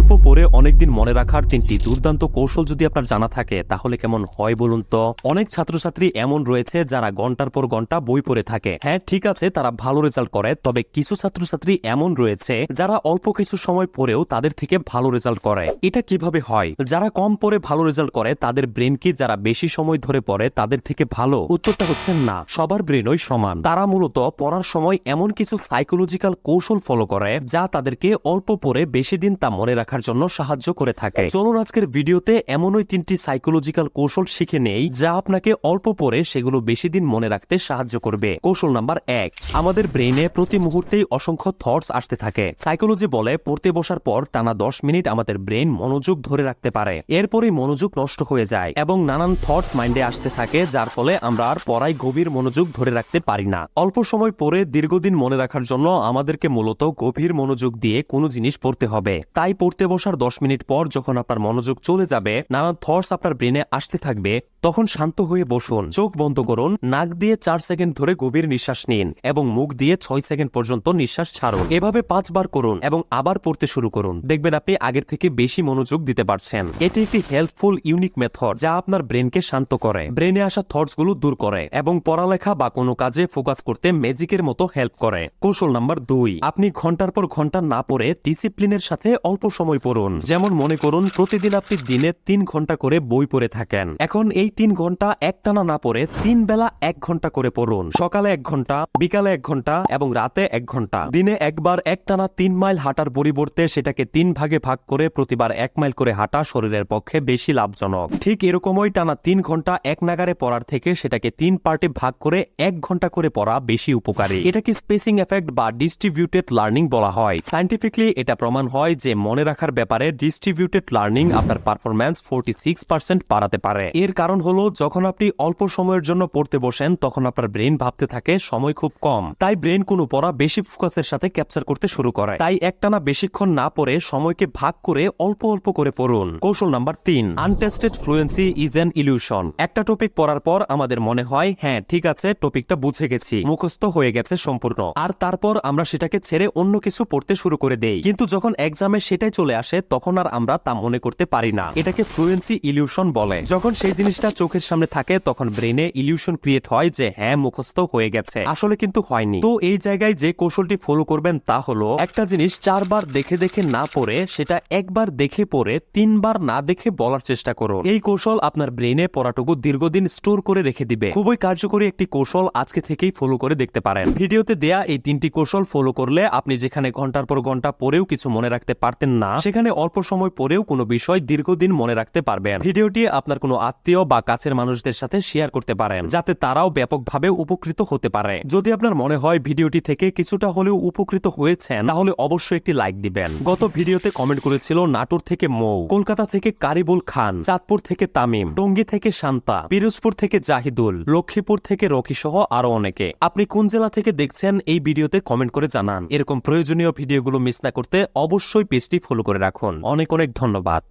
অল্প পরে অনেকদিন মনে রাখার তিনটি দুর্দান্ত কৌশল যদি আপনার জানা থাকে, তাহলে কেমন হয় বলুন তো? অনেক ছাত্রছাত্রী এমন রয়েছে যারা ঘণ্টার পর ঘণ্টা বই পড়ে থাকে। হ্যাঁ ঠিক আছে, তারা ভালো রেজাল্ট করে, তবে কিছু ছাত্রছাত্রী এমন রয়েছে যারা অল্প কিছু সময় পরেও তাদের থেকে ভালো রেজাল্ট করে। এটা কীভাবে হয়? যারা কম পরে ভালো রেজাল্ট করে, তাদের ব্রেন কি যারা বেশি সময় ধরে পড়ে, তাদের থেকে ভালো? উত্তরটা হচ্ছে না, সবার ব্রেনই সমান। তারা মূলত পড়ার সময় এমন কিছু সাইকোলজিক্যাল কৌশল ফলো করে, যা তাদেরকে অল্প পরে বেশি দিন তা মনে রাখার জন্য সাহায্য করে থাকে। চলুন আজকের ভিডিওতে এমনই তিনটি সাইকোলজিক্যাল কৌশল শিখে নেই যা আপনাকে অল্প পরে সেগুলো বেশি দিন মনে রাখতে সাহায্য করবে। কৌশল নাম্বার এক আমাদের ব্রেইনে প্রতি মুহূর্তেই অসংখ্য থটস আসতে থাকে। সাইকোলজি বলে পড়তে বসার পর টানা দশ মিনিট আমাদের ব্রেন মনোযোগ ধরে রাখতে পারে। এরপরই মনোযোগ নষ্ট হয়ে যায় এবং নানান থটস মাইন্ডে আসতে থাকে যার ফলে আমরা আর পড়ায় গভীর মনোযোগ ধরে রাখতে পারি না। অল্প সময় পরে দীর্ঘদিন মনে রাখার জন্য আমাদেরকে মূলত গভীর মনোযোগ দিয়ে কোনো জিনিস পড়তে হবে। তাই পড়তে বসার দশ মিনিট পর যখন আপনার মনোযোগ চলে যাবে, নানান থটস আপনার ব্রেনে আসতে থাকবে, তখন শান্ত হয়ে বসুন। চোখ বন্ধ করুন, নাক দিয়ে চার সেকেন্ড ধরে গভীর নিঃশ্বাস নিন এবং মুখ দিয়ে ছয় সেকেন্ড পর্যন্ত নিঃশ্বাস ছাড়ুন। এভাবে পাঁচবার করুন এবং আবার পড়তে শুরু করুন। দেখবেন আপনি আগের থেকে বেশি মনোযোগ দিতে পারছেন। এটি একটি হেল্পফুল ইউনিক মেথড যা আপনার ব্রেনকে শান্ত করে ব্রেনে আসা থটসগুলো দূর করে এবং পড়ালেখা বা কোনো কাজে ফোকাস করতে ম্যাজিকের মতো হেল্প করে। কৌশল নাম্বার দুই, আপনি ঘণ্টার পর ঘণ্টা না পড়ে ডিসিপ্লিনের সাথে অল্প সময় পড়ুন। যেমন মনে করুন, প্রতিদিন আপনি দিনে তিন ঘণ্টা করে বই পড়ে থাকেন। এখন এই তিন ঘণ্টা একটানা না পড়ে তিন বেলা এক ঘণ্টা করে পড়ুন। সকালে এক ঘণ্টা, বিকালে এক ঘণ্টা এবং রাতে এক ঘণ্টা। দিনে একবার একটানা তিন মাইল হাঁটার পরিবর্তে সেটাকে তিন ভাগে ভাগ করে প্রতিবার এক মাইল করে হাঁটা শরীরের পক্ষে বেশি লাভজনক। ঠিক এরকমই টানা তিন ঘণ্টা এক নাগারে পড়ার থেকে সেটাকে তিন পার্টে ভাগ করে এক ঘণ্টা করে পড়া বেশি উপকারী। এটাকে স্পেসিং এফেক্ট বা ডিস্ট্রিবিউটেড লার্নিং বলা হয়। সাইন্টিফিকলি এটা প্রমাণ হয় যে মনে রাখার ব্যাপারে ডিস্ট্রিবিউটেড লার্নিং আপনার পারফরম্যান্স ফোর্টি সিক্স পার্সেন্ট বাড়াতে পারে। এর কারণ হলো, যখন আপনি অল্প সময়ের জন্য পড়তে বসেন, তখন আপনার ব্রেন ভাবতে থাকে, সময় খুব কম। তাই ব্রেন কোনো পড়া বেশি ফোকাসের সাথে ক্যাপচার করতে শুরু করে। তাই একটানা বেশিক্ষণ না পড়ে সময়কে ভাগ করে অল্প অল্প করে পড়ুন। কৌশল নাম্বার তিন untested fluency is an illusion একটা টপিক পড়ার পর আমাদের মনে হয় হ্যাঁ ঠিক আছে টপিকটা বুঝে গেছি, মুখস্থ হয়ে গেছে সম্পূর্ণ। আর তারপর আমরা সেটাকে ছেড়ে অন্য কিছু পড়তে শুরু করে দেই। কিন্তু যখন এক্সামে সেটাই চলে আসে, তখন আর আমরা তা মনে করতে পারি না। এটাকে ফ্লুয়েন্সি ইলিউশন বলে। যখন সেই জিনিসটা চোখের সামনে থাকে, তখন ব্রেনে ইলিউশন ক্রিয়েট হয় যে হ্যাঁ মুখস্থ হয়ে গেছে। আসলে কিন্তু হয়নি। তো এই জায়গায় যে কৌশলটি ফলো করবেন তা হলো, একটা জিনিস চারবার দেখে দেখে না পড়ে, সেটা একবার দেখে পড়ে, তিনবার না দেখে বলার চেষ্টা করুন। এই কৌশল আপনার ব্রেনে পড়াটুকু দীর্ঘদিন স্টোর করে রেখে দিবে। খুবই কার্যকরী একটি কৌশল আজকে থেকেই ফলো করে দেখতে পারেন। ভিডিওতে দেয়া এই তিনটি কৌশল ফলো করলে আপনি যেখানে ঘণ্টার পর ঘণ্টা পরেও কিছু মনে রাখতে পারতেন না। সেখানে অল্প সময় পরেও কোনো বিষয় দীর্ঘদিন মনে রাখতে পারবেন। ভিডিওটি আপনার কোনো আত্মীয় বা কাছের মানুষদের সাথে শেয়ার করতে পারেন, যাতে তারাও ব্যাপকভাবে উপকৃত হতে পারে। যদি আপনার মনে হয় ভিডিওটি থেকে কিছুটা হলেও উপকৃত হয়েছেন, তাহলে অবশ্যই একটি লাইক দিবেন। গত ভিডিওতে কমেন্ট করেছিল নাটোর থেকে মৌ, কলকাতা থেকে কারিবুল খান, চাঁদপুর থেকে তামিম, টঙ্গী থেকে শান্তা, পিরোজপুর থেকে জাহিদুল, লক্ষ্মীপুর থেকে রকি সহ আরও অনেকে। আপনি কোন জেলা থেকে দেখছেন এই ভিডিওতে কমেন্ট করে জানান। এরকম প্রয়োজনীয় ভিডিওগুলো মিস না করতে অবশ্যই পেজটি ফলো করে রাখুন। অনেক অনেক ধন্যবাদ।